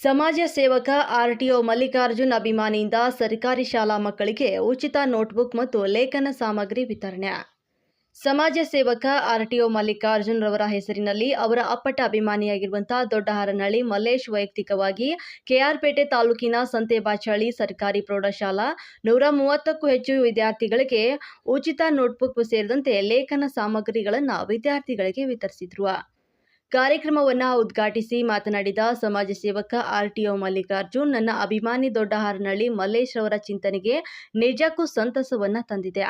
ಸಮಾಜ ಸೇವಕ ಆರ್ಟಿಒ ಮಲ್ಲಿಕಾರ್ಜುನ್ ಅಭಿಮಾನಿಯಿಂದ ಸರ್ಕಾರಿ ಶಾಲಾ ಮಕ್ಕಳಿಗೆ ಉಚಿತ ನೋಟ್ಬುಕ್ ಮತ್ತು ಲೇಖನ ಸಾಮಗ್ರಿ ವಿತರಣೆ. ಸಮಾಜ ಸೇವಕ ಆರ್ಟಿಒ ಮಲ್ಲಿಕಾರ್ಜುನ್ ರವರ ಹೆಸರಿನಲ್ಲಿ ಅವರ ಅಪ್ಪಟ ಅಭಿಮಾನಿಯಾಗಿರುವಂತಹ ದೊಡ್ಡಹಾರನಹಳ್ಳಿ ಮಲ್ಲೇಶ್ ವೈಯಕ್ತಿಕವಾಗಿ ಕೆಆರ್ಪೇಟೆ ತಾಲೂಕಿನ ಸಂತೆಬಾಚಹಳ್ಳಿ ಸರ್ಕಾರಿ ಪ್ರೌಢಶಾಲಾ ನೂರ ಮೂವತ್ತಕ್ಕೂ ಹೆಚ್ಚು ವಿದ್ಯಾರ್ಥಿಗಳಿಗೆ ಉಚಿತ ನೋಟ್ಬುಕ್ ಸೇರಿದಂತೆ ಲೇಖನ ಸಾಮಗ್ರಿಗಳನ್ನು ವಿದ್ಯಾರ್ಥಿಗಳಿಗೆ ವಿತರಿಸಿದ್ರು. ಕಾರ್ಯಕ್ರಮವನ್ನು ಉದ್ಘಾಟಿಸಿ ಮಾತನಾಡಿದ ಸಮಾಜ ಸೇವಕ ಆರ್ಟಿಒ ಮಲ್ಲಿಕಾರ್ಜುನ್, ನನ್ನ ಅಭಿಮಾನಿ ದೊಡ್ಡಹಾರನಹಳ್ಳಿ ಮಲ್ಲೇಶ್ ಅವರ ಚಿಂತನೆಗೆ ನಿಜಕ್ಕೂ ಸಂತಸವನ್ನ ತಂದಿದೆ.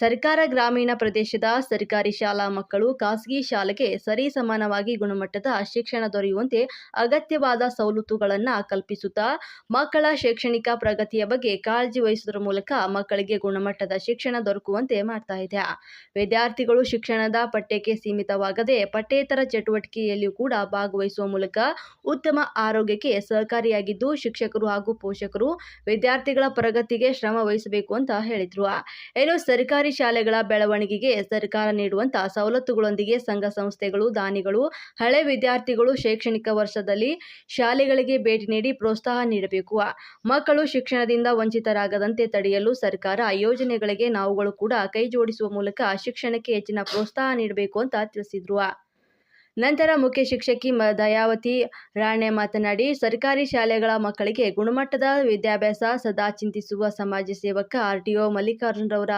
ಸರ್ಕಾರ ಗ್ರಾಮೀಣ ಪ್ರದೇಶದ ಸರ್ಕಾರಿ ಶಾಲಾ ಮಕ್ಕಳು ಖಾಸಗಿ ಶಾಲೆಗೆ ಸರಿ ಸಮಾನವಾಗಿ ಗುಣಮಟ್ಟದ ಶಿಕ್ಷಣ ದೊರೆಯುವಂತೆ ಅಗತ್ಯವಾದ ಸವಲತ್ತುಗಳನ್ನು ಕಲ್ಪಿಸುತ್ತಾ, ಮಕ್ಕಳ ಶೈಕ್ಷಣಿಕ ಪ್ರಗತಿಯ ಬಗ್ಗೆ ಕಾಳಜಿ ವಹಿಸುವುದರ ಮೂಲಕ ಮಕ್ಕಳಿಗೆ ಗುಣಮಟ್ಟದ ಶಿಕ್ಷಣ ದೊರಕುವಂತೆ ಮಾಡ್ತಾ ಇದೆ. ವಿದ್ಯಾರ್ಥಿಗಳು ಶಿಕ್ಷಣದ ಪಠ್ಯಕ್ಕೆ ಸೀಮಿತವಾಗದೆ ಪಠ್ಯೇತರ ಚಟುವಟಿಕೆಯಲ್ಲಿಯೂ ಕೂಡ ಭಾಗವಹಿಸುವ ಮೂಲಕ ಉತ್ತಮ ಆರೋಗ್ಯಕ್ಕೆ ಸಹಕಾರಿಯಾಗಿದ್ದು ಶಿಕ್ಷಕರು ಹಾಗೂ ಪೋಷಕರು ವಿದ್ಯಾರ್ಥಿಗಳ ಪ್ರಗತಿಗೆ ಶ್ರಮ ವಹಿಸಬೇಕು ಅಂತ ಹೇಳಿದ್ರು. ಇನ್ನು ಸರ್ಕಾರಿ ಶಾಲೆಗಳ ಬೆಳವಣಿಗೆಗೆ ಸರ್ಕಾರ ನೀಡುವಂತಹ ಸವಲತ್ತುಗಳೊಂದಿಗೆ ಸಂಘ ಸಂಸ್ಥೆಗಳು, ದಾನಿಗಳು, ಹಳೆ ವಿದ್ಯಾರ್ಥಿಗಳು ಶೈಕ್ಷಣಿಕ ವರ್ಷದಲ್ಲಿ ಶಾಲೆಗಳಿಗೆ ಭೇಟಿ ನೀಡಿ ಪ್ರೋತ್ಸಾಹ ನೀಡಬೇಕು. ಮಕ್ಕಳು ಶಿಕ್ಷಣದಿಂದ ವಂಚಿತರಾಗದಂತೆ ತಡೆಯಲು ಸರ್ಕಾರ ಯೋಜನೆಗಳಿಗೆ ನಾವುಗಳು ಕೂಡ ಕೈ ಜೋಡಿಸುವ ಮೂಲಕ ಶಿಕ್ಷಣಕ್ಕೆ ಹೆಚ್ಚಿನ ಪ್ರೋತ್ಸಾಹ ನೀಡಬೇಕು ಅಂತ ತಿಳಿಸಿದ್ರು. ನಂತರ ಮುಖ್ಯ ಶಿಕ್ಷಕಿ ಮ ದಯಾವತಿ ರಾಣೆ ಮಾತನಾಡಿ, ಸರ್ಕಾರಿ ಶಾಲೆಗಳ ಮಕ್ಕಳಿಗೆ ಗುಣಮಟ್ಟದ ವಿದ್ಯಾಭ್ಯಾಸ ಸದಾ ಚಿಂತಿಸುವ ಸಮಾಜ ಸೇವಕ ಆರ್ ಆರ್ಟಿಒ ಮಲ್ಲಿಕಾರ್ಜುನರವರ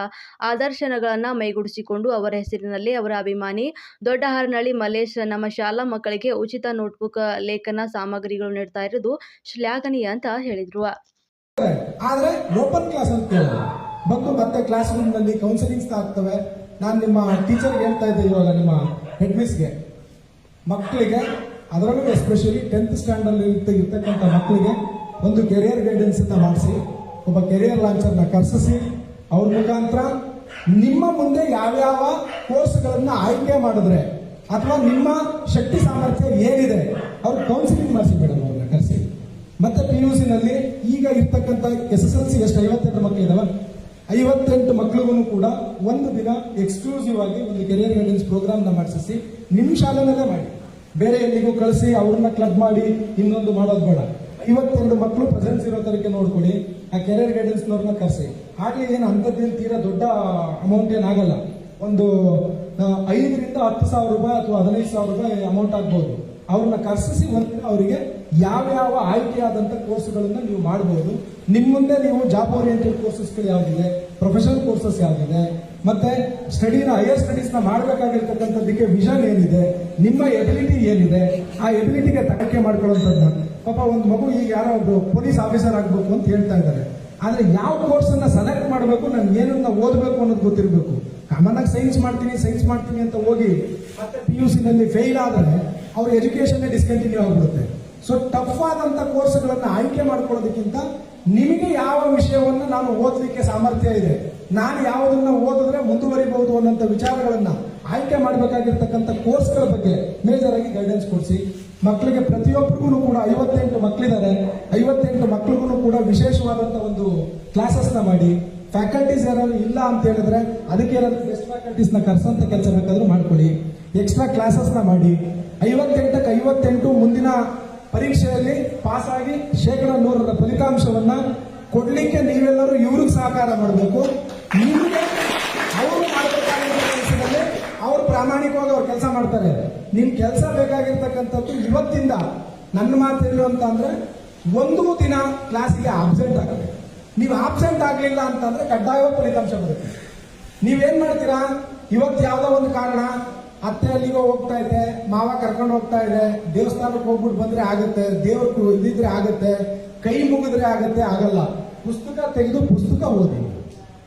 ಆದರ್ಶನಗಳನ್ನು ಮೈಗೂಡಿಸಿಕೊಂಡು ಅವರ ಹೆಸರಿನಲ್ಲಿ ಅವರ ಅಭಿಮಾನಿ ದೊಡ್ಡಹಾರನಹಳ್ಳಿ ಮಲ್ಲೇಶ್ ನಮ್ಮ ಶಾಲಾ ಮಕ್ಕಳಿಗೆ ಉಚಿತ ನೋಟ್ಬುಕ್ ಲೇಖನ ಸಾಮಗ್ರಿಗಳು ನೀಡ್ತಾ ಇರೋದು ಶ್ಲಾಘನೀಯ ಅಂತ ಹೇಳಿದ್ರು. ಆದ್ರೆ ಓಪನ್ ಕ್ಲಾಸ್ ಅಂತ ಬಂದು ಮತ್ತೆ ಕ್ಲಾಸ್ ರೂಮ್ನಲ್ಲಿ ಕೌನ್ಸಿಲಿಂಗ್ಸ್ ಆಗ್ತವೆ. ನಾನು ನಿಮ್ಮ ಟೀಚರ್ಗೆ ಹೇಳ್ತಾ ಇದ್ದೆ ಇವಾಗ ನಿಮ್ಮ ಹೆಡ್ ಮಿಸ್ಗೆ ಮಕ್ಕಳಿಗೆ, ಅದರಲ್ಲೂ ಎಸ್ಪೆಷಲಿ ಟೆಂತ್ ಸ್ಟ್ಯಾಂಡರ್ಡ್ ಇರ್ತಕ್ಕಂಥ ಮಕ್ಕಳಿಗೆ ಒಂದು ಕೆರಿಯರ್ ಗೈಡೆನ್ಸ್ ಅಂತ ಮಾಡಿಸಿ, ಒಬ್ಬ ಕೆರಿಯರ್ ಲಾಂಚರ್ನ ಕರ್ಸಿಸಿ, ಅವ್ರ ಮುಖಾಂತರ ನಿಮ್ಮ ಮುಂದೆ ಯಾವ್ಯಾವ ಕೋರ್ಸ್ಗಳನ್ನ ಆಯ್ಕೆ ಮಾಡಿದ್ರೆ ಅಥವಾ ನಿಮ್ಮ ಶಕ್ತಿ ಸಾಮರ್ಥ್ಯ ಏನಿದೆ, ಅವ್ರು ಕೌನ್ಸಿಲಿಂಗ್ ಮಾಡಿಸಿ ಮೇಡಮ್ ಅವ್ರನ್ನ ಕರೆಸಿ. ಮತ್ತೆ ಪಿ ಯು ನಲ್ಲಿ ಈಗ ಇರ್ತಕ್ಕಂಥ ಎಸ್ ಎಸ್ ಎಲ್ ಸಿ ಎಷ್ಟು, ಐವತ್ತೆಂಟು ಮಕ್ಕಳು ಇದಾವೆ ಐವತ್ತೆಂಟು ಮಕ್ಕಳಿಗೂ ಕೂಡ ಒಂದು ದಿನ ಎಕ್ಸ್ಕ್ಲೂಸಿವ್ ಆಗಿ ಒಂದು ಕೆರಿಯರ್ ಗೈಡೆನ್ಸ್ ಪ್ರೋಗ್ರಾಮ್ನ ಮಾಡಿಸಿ ನಿಮ್ಮ ಶಾಲೆನಲ್ಲೇ ಮಾಡಿ. ಬೇರೆ ಎಲ್ಲಿಗೂ ಕಳಿಸಿ ಅವ್ರನ್ನ ಕ್ಲಬ್ ಮಾಡಿ, ಇನ್ನೊಂದು ಮಾಡೋದು ಬೇಡ. ಐವತ್ತೆರಡು ಮಕ್ಕಳು ಪ್ರೆಸೆನ್ಸ್ ಇರೋ ತರಕ್ಕೆ ನೋಡ್ಕೊಳ್ಳಿ, ಆ ಕೆರಿಯರ್ ಗೈಡೆನ್ಸ್ ನವ್ರನ್ನ ಕರೆಸಿ. ಆಗಲೇ ಏನು ಅಂಥದ್ದೇನು ತೀರಾ ದೊಡ್ಡ ಅಮೌಂಟ್ ಏನಾಗಲ್ಲ ಒಂದು ಐದರಿಂದ ಹತ್ತು ಸಾವಿರ ರೂಪಾಯಿ ಅಥವಾ ಹದಿನೈದು ಸಾವಿರ ರೂಪಾಯಿ ಅಮೌಂಟ್ ಆಗ್ಬೋದು. ಅವ್ರನ್ನ ಕರ್ಸಿಸಿ ಒಂದಿನ ಅವರಿಗೆ ಯಾವ್ಯಾವ ಆಯ್ಕೆಯಾದಂಥ ಕೋರ್ಸ್ಗಳನ್ನ ನೀವು ಮಾಡಬಹುದು ನಿಮ್ಮ ಮುಂದೆ ನೀವು ಜಾಬ್ ಓರಿಯೆಂಟೆಡ್ ಕೋರ್ಸಸ್ಗಳು ಯಾವ್ದಿದೆ? ಪ್ರೊಫೆಷನಲ್ ಕೋರ್ಸಸ್ ಯಾವ್ದಿದೆ? ಮತ್ತೆ ಸ್ಟಡಿನ ಹೈಯರ್ ಸ್ಟಡೀಸ್ನ ಮಾಡಬೇಕಾಗಿರ್ತಕ್ಕಂಥದ್ದಕ್ಕೆ ವಿಷನ್ ಏನಿದೆ? ನಿಮ್ಮ ಎಬಿಲಿಟಿ ಏನಿದೆ? ಆ ಎಬಿಲಿಟಿಗೆ ತಡಕೆ ಮಾಡ್ಕೊಳ್ಳೋಂಥದ್ದು ಪಾಪ ಒಂದು ಮಗು ಈಗ ಯಾರೋ ಒಬ್ರು ಪೊಲೀಸ್ ಆಫೀಸರ್ ಆಗ್ಬೇಕು ಅಂತ ಹೇಳ್ತಾ ಇದ್ದಾರೆ. ಆದ್ರೆ ಯಾವ ಕೋರ್ಸ್ ಅನ್ನ ಸೆಲೆಕ್ಟ್ ಮಾಡಬೇಕು? ನಾನು ಏನನ್ನ ಓದಬೇಕು ಅನ್ನೋದು ಗೊತ್ತಿರಬೇಕು. ಕಾಮನ್ ಆಗಿ ಸೈನ್ಸ್ ಮಾಡ್ತೀನಿ ಸೈನ್ಸ್ ಮಾಡ್ತೀನಿ ಅಂತ ಹೋಗಿ ಮತ್ತೆ ಪಿ ಯು ನಲ್ಲಿ ಫೇಲ್ ಆದ್ರೆ ಅವ್ರ ಎಜುಕೇಶನ್ ಡಿಸ್ಕಂಟಿನ್ಯೂ ಆಗ್ಬಿಡುತ್ತೆ. ಸೊ ಟಫ್ ಆದಂತ ಕೋರ್ಸ್ಗಳನ್ನ ಆಯ್ಕೆ ಮಾಡ್ಕೊಳ್ಳೋದಕ್ಕಿಂತ ನಿಮಗೆ ಯಾವ ವಿಷಯವನ್ನು ನಾನು ಓದಲಿಕ್ಕೆ ಸಾಮರ್ಥ್ಯ ಇದೆ, ನಾನು ಯಾವುದನ್ನ ಓದಿದ್ರೆ ಮುಂದುವರಿಬಹುದು ಅನ್ನೋಂಥ ವಿಚಾರಗಳನ್ನ ಆಯ್ಕೆ ಮಾಡಬೇಕಾಗಿರ್ತಕ್ಕಂಥ ಕೋರ್ಸ್ಗಳ ಬಗ್ಗೆ ಮೇಜರ್ ಆಗಿ ಗೈಡೆನ್ಸ್ ಕೊಡಿಸಿ. ಮಕ್ಕಳಿಗೆ ಪ್ರತಿಯೊಬ್ಬರಿಗೂ ಕೂಡ ಐವತ್ತೆಂಟು ಮಕ್ಕಳಿದ್ದಾರೆ ಐವತ್ತೆಂಟು ಮಕ್ಕಳಿಗೂ ಕೂಡ ವಿಶೇಷವಾದಂತ ಒಂದು ಕ್ಲಾಸಸ್ನ ಮಾಡಿ. ಫ್ಯಾಕಲ್ಟೀಸ್ ಯಾರಾದ್ರು ಇಲ್ಲ ಅಂತ ಹೇಳಿದ್ರೆ ಅದಕ್ಕೆ ಏನಾದ್ರೂ ಬೆಸ್ಟ್ ಫ್ಯಾಕಲ್ಟೀಸ್ನ ಕರ್ಸಂತ ಕೆಲಸ ಬೇಕಾದ್ರೂ ಮಾಡ್ಕೊಳ್ಳಿ. ಎಕ್ಸ್ಟ್ರಾ ಕ್ಲಾಸಸ್ನ ಮಾಡಿ. ಐವತ್ತೆಂಟಕ್ಕೆ ಐವತ್ತೆಂಟು ಮುಂದಿನ ಪರೀಕ್ಷೆಯಲ್ಲಿ ಪಾಸ್ ಆಗಿ ಶೇಕಡ ನೂರರ ಫಲಿತಾಂಶವನ್ನ ಕೊಡ್ಲಿಕ್ಕೆ ನೀವೆಲ್ಲರೂ ಇವ್ರಿಗೆ ಸಹಕಾರ ಮಾಡಬೇಕು. ನಿಮಗೆ ಅವರು ಮಾಡಬೇಕಾಗಿರೋ ಕೆಲಸದಲ್ಲಿ ಅವ್ರು ಪ್ರಾಮಾಣಿಕವಾಗಿ ಅವ್ರು ಕೆಲಸ ಮಾಡ್ತಾರೆ. ನಿಮ್ ಕೆಲಸ ಬೇಕಾಗಿರ್ತಕ್ಕಂಥದ್ದು ಇವತ್ತಿಂದ. ನನ್ನ ಮಾತು ಅಂತ ಅಂದ್ರೆ, ಒಂದು ದಿನ ಕ್ಲಾಸಿಗೆ ಆಬ್ಸೆಂಟ್ ಆಗಬೇಕು. ನೀವು ಆಬ್ಸೆಂಟ್ ಆಗಲಿಲ್ಲ ಅಂತಂದ್ರೆ ಕಡ್ಡಾಯವಾಗಿ ಫಲಿತಾಂಶ ಬರುತ್ತೆ. ನೀವೇನ್ ಮಾಡ್ತೀರಾ? ಇವತ್ತು ಯಾವುದೋ ಒಂದು ಕಾರಣ ಅತ್ತೆ ಅಲ್ಲಿಗೋ ಹೋಗ್ತಾ ಇದೆ, ಮಾವ ಕರ್ಕೊಂಡು ಹೋಗ್ತಾ ಇದೆ, ದೇವಸ್ಥಾನಕ್ಕೆ ಹೋಗ್ಬಿಟ್ಟು ಬಂದ್ರೆ ಆಗುತ್ತೆ, ದೇವ್ರ ಇದ್ರೆ ಆಗುತ್ತೆ, ಕೈ ಮುಗಿದ್ರೆ ಆಗುತ್ತೆ, ಆಗಲ್ಲ. ಪುಸ್ತಕ ತೆಗೆದು ಪುಸ್ತಕ ಓದಿ.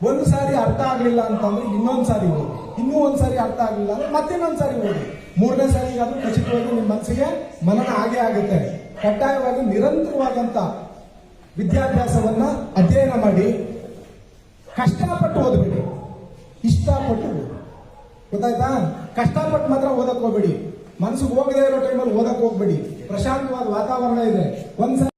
ಒಂದು ಸಾರಿ ಅರ್ಥ ಆಗ್ಲಿಲ್ಲ ಅಂತಂದ್ರೆ ಇನ್ನೊಂದು ಸಾರಿ ಓದಿ. ಇನ್ನೂ ಒಂದ್ ಸಾರಿ ಅರ್ಥ ಆಗ್ಲಿಲ್ಲ ಅಂದ್ರೆ ಮತ್ತಿನ್ನೊಂದ್ ಸಾರಿ ಓದಿ. ಮೂರನೇ ಸಾರಿಗಾದ್ರೂ ಖಚಿತವಾಗಿ ನಿಮ್ಮ ಮನಸ್ಸಿಗೆ ಮನನ ಆಗೇ ಆಗುತ್ತೆ. ಕಡ್ಡಾಯವಾಗಿ ನಿರಂತರವಾದಂತ ವಿದ್ಯಾಭ್ಯಾಸವನ್ನ ಅಧ್ಯಯನ ಮಾಡಿ. ಕಷ್ಟಪಟ್ಟು ಓದ್ಬಿಡಿ. ಇಷ್ಟಪಟ್ಟು ಗೊತ್ತಾಯ್ತಾ? ಕಷ್ಟಪಟ್ಟು ಮಾತ್ರ ಓದಕ್ ಹೋಗ್ಬೇಡಿ. ಮನಸ್ಸಿಗೆ ಹೋಗದೇ ಇರೋ ಟೈಮಲ್ಲಿ ಓದಕ್ ಹೋಗ್ಬೇಡಿ. ಪ್ರಶಾಂತವಾದ ವಾತಾವರಣ ಇದೆ. ಒಂದ್ಸಲ